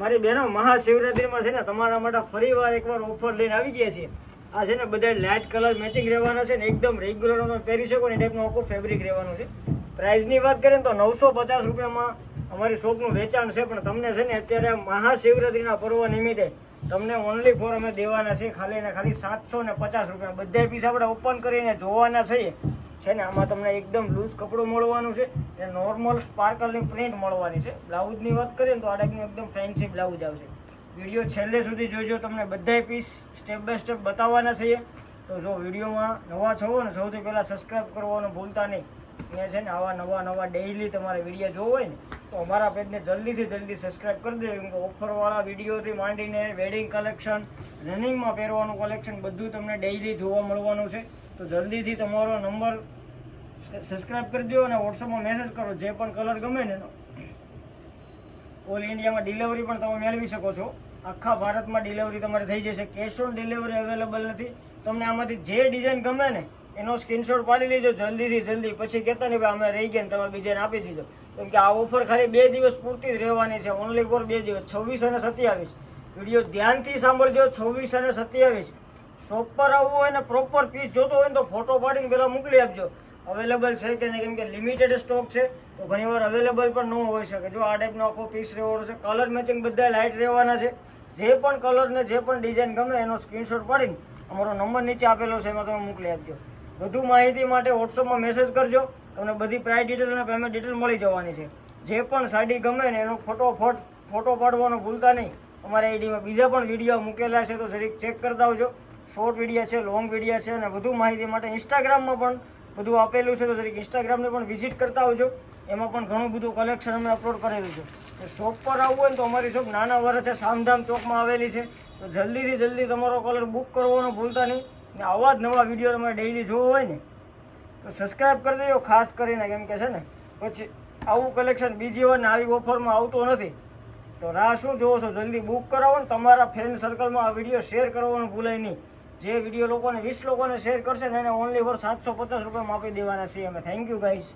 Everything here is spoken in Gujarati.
મારી બહેનો મહાશિવરાત્રીમાં છે ને તમારા માટે ફરી વાર એકવાર ઓફર લઈને આવી ગયા છીએ આ છે ને બધા લાઇટ કલર મેચિંગ રહેવાના છે ને એકદમ રેગ્યુલર અમે પહેરી શકો ને એ ટાઈપનું આખું ફેબ્રિક રહેવાનું છે. પ્રાઇઝની વાત કરીએ તો નવસો પચાસ રૂપિયામાં અમારી શોપનું વેચાણ છે, પણ તમને છે ને અત્યારે મહાશિવરાત્રીના પર્વ નિમિત્તે તમને ઓનલી ફોર અમે દેવાના છે, ખાલી ને ખાલી સાતસો ને પચાસ રૂપિયા. બધા પીસ આપણે ઓપન કરીને જોવાના છીએ. છે ને, આમાં તમને એકદમ લૂઝ કપડું મળવાનું છે એ નોર્મલ સ્પાર્કલની પ્રિન્ટ મળવાની છે. બ્લાઉઝની વાત કરીએ ને, તો આ ટાઈપનું એકદમ ફેન્સી બ્લાઉઝ આવશે. વીડિયો છેલ્લે સુધી જોજો, તમને બધાય પીસ સ્ટેપ બાય સ્ટેપ બતાવવાના છીએ તો જો વિડીયોમાં નવા છો ને, સૌથી પહેલાં સબસ્ક્રાઈબ કરવાનું ભૂલતા નહીં. ને છે ને, આવા નવા નવા ડેઈલી તમારે વીડિયો જોવો હોય ને તો અમારા પેજને જલ્દીથી જલ્દી સબસ્ક્રાઈબ કરી દેજો કેમકે ઓફરવાળા વિડીયોથી માંડીને વેડિંગ કલેક્શન રનિંગમાં પહેરવાનું કલેક્શન બધું તમને ડેઇલી જોવા મળવાનું છે. તો જલ્દીથી તમારો નંબર સબસ્ક્રાઈબ કરી દો અને વોટ્સઅપમાં મેસેજ કરો, જે પણ કલર ગમે ને ઓલ ઇન્ડિયામાં ડિલિવરી પણ તમે મેળવી શકો છો. આખા ભારતમાં ડિલિવરી તમારે થઈ જશે. કેશ ઓન ડિલિવરી અવેલેબલ નથી. તમને આમાંથી જે ડિઝાઇન ગમે ને એનો સ્ક્રીનશોટ પાડી લેજો જલ્દીથી જલ્દી. પછી કહેતા નહીં ભાઈ, અમે રહી ગયા ને તમે બીજાને આપી દીધો. કેમ કે આ ઓફર ખાલી બે દિવસ પૂરતી જ રહેવાની છે. ઓનલી ફોર બે દિવસ. છવ્વીસ અને સત્યાવીસ. વીડિયો ધ્યાનથી સાંભળજો. છવ્વીસ અને સત્યાવીસ. શોપ પર આવવું હોય ને પ્રોપર પીસ જોતો હોય ને, તો ફોટો પાડીને પહેલાં મોકલી આપજો. અવેલેબલ છે કે નહીં? કેમ કે લિમિટેડ સ્ટોક છે, તો ઘણીવાર અવેલેબલ પણ ન હોઈ શકે. જો આ ટાઈપનો આખો પીસ રહેવાનો છે કલર મેચિંગ બધા લાઇટ રહેવાના છે. જે પણ કલર ને, જે પણ ડિઝાઇન ગમે, એનો સ્ક્રીનશોટ પાડીને અમારો નંબર નીચે આપેલો છે, એમાં તમે મોકલી આપજો. વધુ માહિતી માટે વોટ્સઅપમાં મેસેજ કરજો. તમને બધી પ્રાઇસ ડિટેલ અને પેમેન્ટ ડિટેલ મળી જવાની છે. જે પણ સાડી ગમે ને એનો ફોટો ફોટો પાડવાનો ભૂલતા નહીં. અમારા આઈડીમાં બીજા પણ વીડિયો મૂકેલા છે તો જરીક ચેક કરતા આવજો. શોર્ટ વીડિયો છે લોંગ વીડિયો છે અને વધુ માહિતી માટે ઇન્સ્ટાગ્રામમાં પણ બધું આપેલું છે તો જરીક ઇન્સ્ટાગ્રામને પણ વિઝિટ કરતા આવજો. એમાં પણ ઘણું બધું કલેક્શન અમે અપલોડ કરેલું છે. શોપ પર આવવું હોય તો અમારી શોપ નાના વર્ષે સામધામ ચોકમાં આવેલી છે. તો જલ્દીથી જલ્દી તમારો કલર બુક કરવાનો ભૂલતા નહીં. ને આવા જ નવા વીડિયો તમારે ડેઈલી જોવો હોય ને, તો સબસ્ક્રાઈબ કરી દેજો, ખાસ કરીને કેમ કે છે ને, પછી આવું કલેક્શન બીજી વાર ને આવી ઓફરમાં આવતું નથી. તો રાહ શું જોવો છો? જલ્દી બુક કરાવો ને, તમારા ફ્રેન્ડ સર્કલમાં આ વીડિયો શેર કરવાનું ભૂલાય નહીં. જે વીડિયો લોકોને, વીસ લોકોને શેર કરશે ને, એને ઓનલી ફોર સાતસો પચાસ રૂપિયામાં આપી દેવાના છીએ અમે. Thank you guys